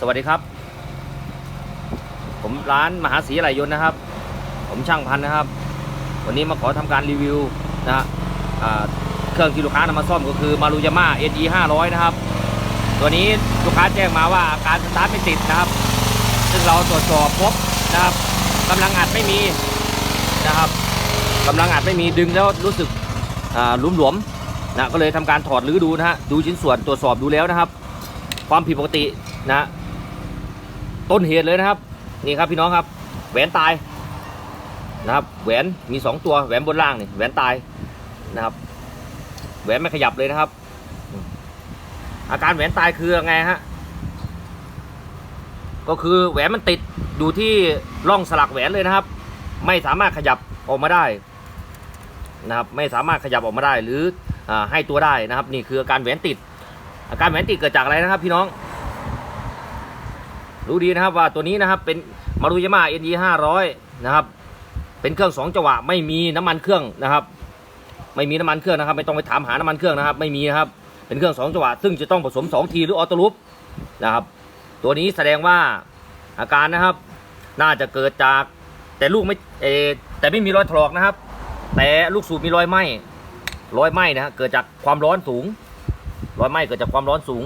สวัสดีครับ ผมร้านมหาศรีอะไหลยนต์นะครับ ผมช่างพันนะครับ วันนี้มาขอทำการรีวิวนะฮะเครื่องที่ลูกค้านำมาซ่อมก็คือมารุยาม่า NE 500นะครับ ตัวนี้ลูกค้าแจ้งมาว่าอาการสตาร์ทไม่ติดนะครับ ซึ่งเราตรวจสอบพบนะครับกำลังอัดไม่มีนะครับกำลังอัดไม่มีดึงแล้วรู้สึกอ่าหลุมหลวมนะก็เลยทำการถอดรื้อดูนะฮะดูชิ้นส่วนตรวจสอบดูแล้วนะครับ ความผิดปกตินะ ต้นเหตุเลยนะครับ นี่ครับพี่น้องครับ แหวนตายนะครับ แหวนมีสองตัวแหวนบนล่างนี่แหวนตายนะครับ แหวนไม่ขยับเลยนะครับ อาการแหวนตายคือไงฮะก็คือแหวนมันติดอยู่ที่ร่องสลักแหวนเลยนะครับ ไม่สามารถขยับออกมาได้นะครับ ไม่สามารถขยับออกมาได้ หรืออให้ตัวได้นะครับ นี่คืออาการแหวนติด อาการแหวนติดเกิดจากอะไรนะครับ พี่น้อง รู้ดีนะครับว่าตัวนี้นะครับเป็นมารุยาม่า NE 500นะครับเป็นเครื่องสองจังหวะไม่มีน้ำมันเครื่องนะครับ ไม่มีน้ำมันเครื่องนะครับ ไม่ต้องไปถามหาน้ำมันเครื่องนะครับ ไม่มีนะครับเป็นเครื่องสองจังหวะซึ่งจะต้องผสม2ทีหรือออโต้ลูปนะครับตัวนี้แสดงว่าอาการนะครับ น่าจะเกิดจากแต่ลูกไม่เอแต่ไม่มีรอยถลอกนะครับ แต่ลูกสูบมีรอยไหมรอยไหมนะฮะเกิดจากความร้อนสูงรอยไหมเกิดจากความร้อนสูง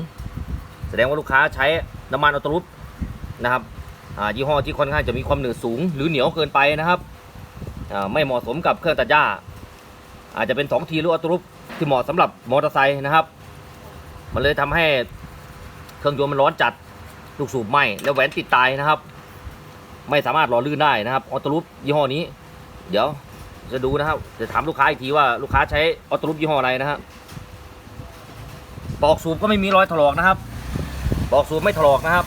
แสดงว่าลูกค้าใช้น้ำมันออโต้ลูป นะครับยี่ห้อที่ค่อนข้างจะมีความหนืดสูง หรือเหนียวเกินไปนะครับไม่เหมาะสมกับเครื่องตัดหญ้า อาจจะเป็น 2 ทีหรือออโต้ลูปที่เหมาะสำหรับมอเตอร์ไซค์นะครับ มันเลยทำให้เครื่องยนต์มันร้อนจัดลูกสูบไหม้แล้วแหวนติดตายนะครับ ไม่สามารถหล่อลื่นได้นะครับออโต้ลูปยี่ห้อนี้ เดี๋ยวจะดูนะครับจะถามลูกค้าอีกทีว่าลูกค้าใช้ออโต้ลูปยี่ห้ออะไรนะฮะปอกสูบก็ไม่มีรอยถลอกนะครับปอกสูบไม่ถลอกนะครับ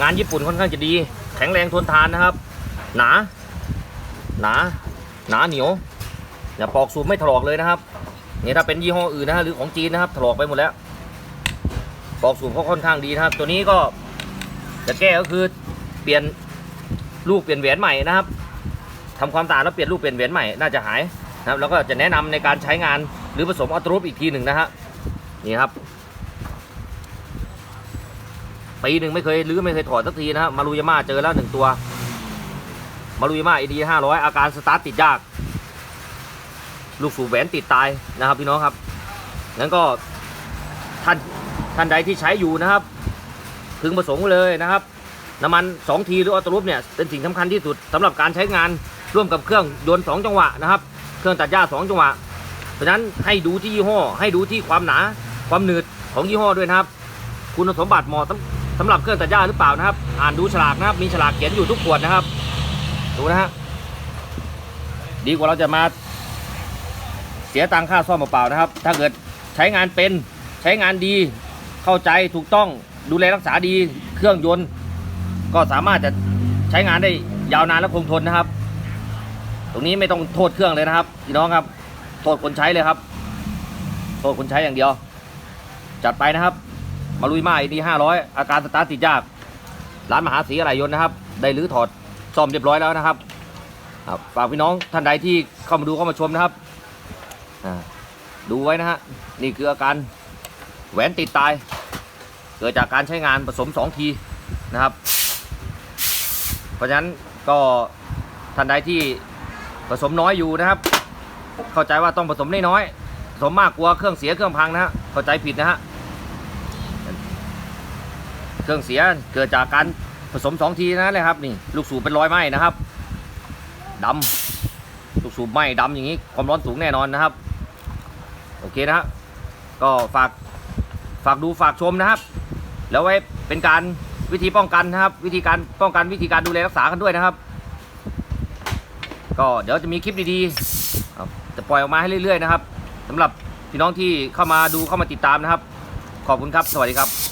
งานญี่ปุ่นค่อนข้างจะดี แข็งแรงทนทานนะครับ หนา หนา หนาเหนียวเนี่ยปอกสูบไม่ถลอกเลยนะครับนี่ถ้าเป็นยี่ห้ออื่นนะฮะหรือของจีนนะครับถลอกไปหมดแล้ว ปอกสูบเขาค่อนข้างดีนะครับ ตัวนี้ก็จะแก้ก็คือเปลี่ยนลูกเปลี่ยนแหวนใหม่นะครับทำความสะอาดแล้วเปลี่ยนลูกเปลี่ยนแหวนใหม่น่าจะหายนะครับแล้วก็จะแนะนำในการใช้งานหรือผสมออโตรูปอีกทีหนึ่งนะฮะนี่ครับ ปีหนึ่งไม่เคยรื้อไม่เคยถอดสักทีนะครับมารุยาม่าเจอแล้วหนึ่งตัว มารุยาม่าเอดีห้าร้อยอาการสตาร์ทติดยาก ลูกสูบแหวนติดตายนะครับพี่น้องครับงั้นก็ท่านท่านใดที่ใช้อยู่นะครับพึงประสงค์เลยนะครับน้ำมัน 2 ทีหรือออโต้รูปเนี่ยเป็นสิ่งสำคัญที่สุดสำหรับการใช้งานร่วมกับเครื่องยนต์2จังหวะนะครับเครื่องตัดหญ้า 2 จังหวะ เพราะฉะนั้นให้ดูที่ยี่ห้อ ให้ดูที่ความหนาความหนืดของยี่ห้อด้วยนะครับ คุณสมบัติเหมาะ สำหรับเครื่องตัดหญ้าหรือเปล่านะครับ อ่านดูฉลากนะครับ มีฉลากเขียนอยู่ทุกขวดนะครับ ดูนะฮะดีกว่าเราจะมาเสียตังค่าซ่อมเปล่าๆนะครับ ถ้าเกิดใช้งานเป็นใช้งานดีเข้าใจถูกต้องดูแลรักษาดีเครื่องยนต์ ก็สามารถจะใช้งานได้ยาวนานและคงทนนะครับ ตรงนี้ไม่ต้องโทษเครื่องเลยนะครับพี่น้องครับ โทษคนใช้เลยครับ โทษคนใช้อย่างเดียว จัดไปนะครับ มาลุยมาไอดีห้าร้อยอาการสตาร์ทติดยาก ร้านมหาศรีอะไหล่ยนต์นะครับ ได้รื้อถอดซ่อมเรียบร้อยแล้วนะครับฝากพี่น้องท่านใดที่เข้ามาดูเข้ามาชมนะครับดูไว้นะฮะนี่คืออาการแหวนติดตาย เกิดจากการใช้งานผสม2ทีนะครับ เพราะฉะนั้นก็ท่านใดที่ผสมน้อยอยู่นะครับ เข้าใจว่าต้องผสมน้อยๆผสมมากกลัวเครื่องเสียเครื่องพังนะฮะเข้าใจผิดนะฮะ เครื่องเสียเกิดจากการผสมสองทีนะเลยครับนี่ลูกสูบเป็นรอยไหมนะครับดำลูกสูบไหมดำอย่างนี้ความร้อนสูงแน่นอนนะครับ โอเคนะฮะก็ฝากฝากดูฝากชมนะครับ แล้วไว้เป็นการวิธีป้องกันนะครับ วิธีการป้องกันวิธีการดูแลรักษากันด้วยนะครับ ก็เดี๋ยวจะมีคลิปดีๆจะปล่อยออกมาให้เรื่อยๆนะครับสำหรับพี่น้องที่เข้ามาดูเข้ามาติดตามนะครับ ขอบคุณครับ สวัสดีครับ